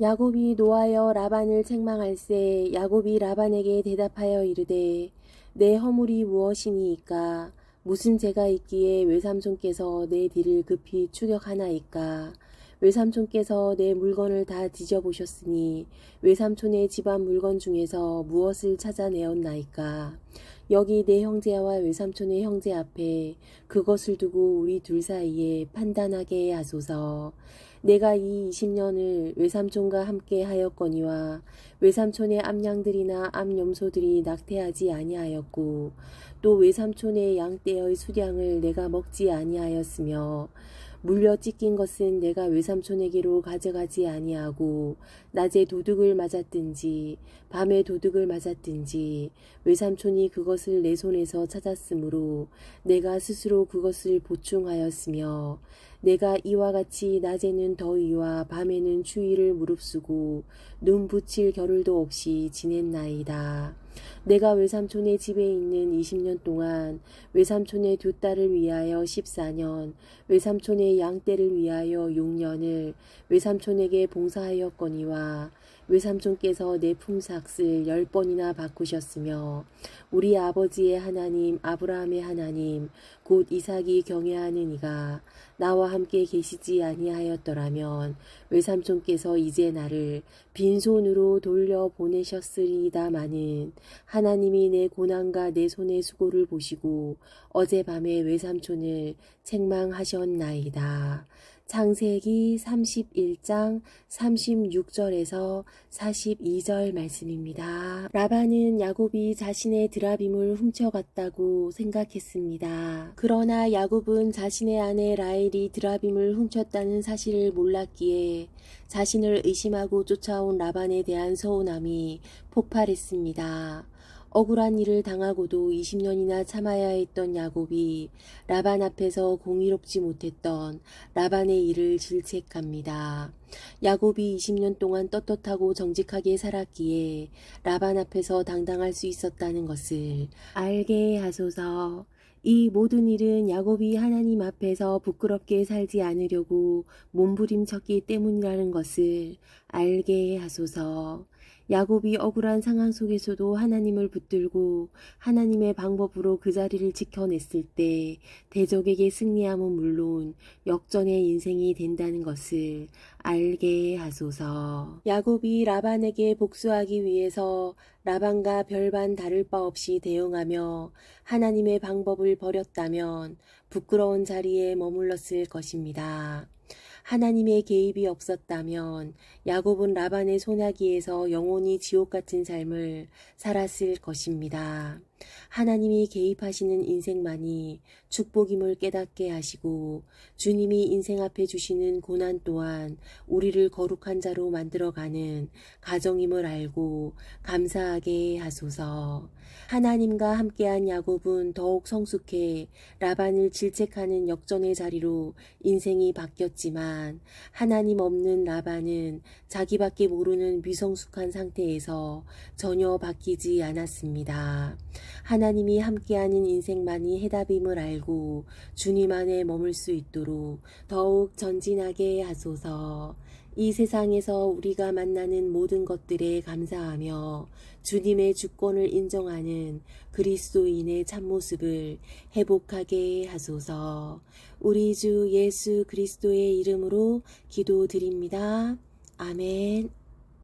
야곱이 노하여 라반을 책망할세 야곱이 라반에게 대답하여 이르되 내 허물이 무엇이니이까? 무슨 죄가 있기에 외삼촌께서 내 뒤를 급히 추격하나이까? 외삼촌께서 내 물건을 다 뒤져보셨으니 외삼촌의 집안 물건 중에서 무엇을 찾아내었나이까? 여기 내 형제와 외삼촌의 형제 앞에 그것을 두고 우리 둘 사이에 판단하게 하소서. 내가 이 20년을 외삼촌과 함께 하였거니와 외삼촌의 암양들이나 암염소들이 낙태하지 아니하였고 또 외삼촌의 양떼의 수량을 내가 먹지 아니하였으며 물려 찢긴 것은 내가 외삼촌에게로 가져가지 아니하고 낮에 도둑을 맞았든지 밤에 도둑을 맞았든지 외삼촌이 그것을 내 손에서 찾았으므로 내가 스스로 그것을 보충하였으며 내가 이와 같이 낮에는 더위와 밤에는 추위를 무릅쓰고 눈 붙일 겨를도 없이 지냈나이다. 내가 외삼촌의 집에 있는 20년 동안 외삼촌의 두 딸을 위하여 14년, 외삼촌의 양떼를 위하여 6년을 외삼촌에게 봉사하였거니와 외삼촌께서 내 품삯을 열 번이나 바꾸셨으며 우리 아버지의 하나님 아브라함의 하나님 곧 이삭이 경외하는 이가 나와 함께 계시지 아니하였더라면 외삼촌께서 이제 나를 빈손으로 돌려 보내셨으리다마는 하나님이 내 고난과 내 손의 수고를 보시고 어젯밤에 외삼촌을 책망하셨나이다. 창세기 31장 36절에서 42절 말씀입니다. 라반은 야곱이 자신의 드라빔을 훔쳐갔다고 생각했습니다. 그러나 야곱은 자신의 아내 라헬이 드라빔을 훔쳤다는 사실을 몰랐기에 자신을 의심하고 쫓아온 라반에 대한 서운함이 폭발했습니다. 억울한 일을 당하고도 20년이나 참아야 했던 야곱이 라반 앞에서 공의롭지 못했던 라반의 일을 질책합니다. 야곱이 20년 동안 떳떳하고 정직하게 살았기에 라반 앞에서 당당할 수 있었다는 것을 알게 하소서. 이 모든 일은 야곱이 하나님 앞에서 부끄럽게 살지 않으려고 몸부림쳤기 때문이라는 것을 알게 하소서. 야곱이 억울한 상황 속에서도 하나님을 붙들고 하나님의 방법으로 그 자리를 지켜냈을 때 대적에게 승리함은 물론 역전의 인생이 된다는 것을 알게 하소서. 야곱이 라반에게 복수하기 위해서 라반과 별반 다를 바 없이 대응하며 하나님의 방법을 버렸다면 부끄러운 자리에 머물렀을 것입니다. 하나님의 개입이 없었다면 야곱은 라반의 소나기에서 영원히 지옥 같은 삶을 살았을 것입니다. 하나님이 개입하시는 인생만이 축복임을 깨닫게 하시고 주님이 인생 앞에 주시는 고난 또한 우리를 거룩한 자로 만들어가는 가정임을 알고 감사하게 하소서. 하나님과 함께한 야곱은 더욱 성숙해 라반을 질책하는 역전의 자리로 인생이 바뀌었지만 하나님 없는 라반은 자기밖에 모르는 미성숙한 상태에서 전혀 바뀌지 않았습니다. 하나님이 함께하는 인생만이 해답임을 알고 주님 안에 머물 수 있도록 더욱 전진하게 하소서. 이 세상에서 우리가 만나는 모든 것들에 감사하며 주님의 주권을 인정하는 그리스도인의 참모습을 회복하게 하소서. 우리 주 예수 그리스도의 이름으로 기도드립니다. 아멘.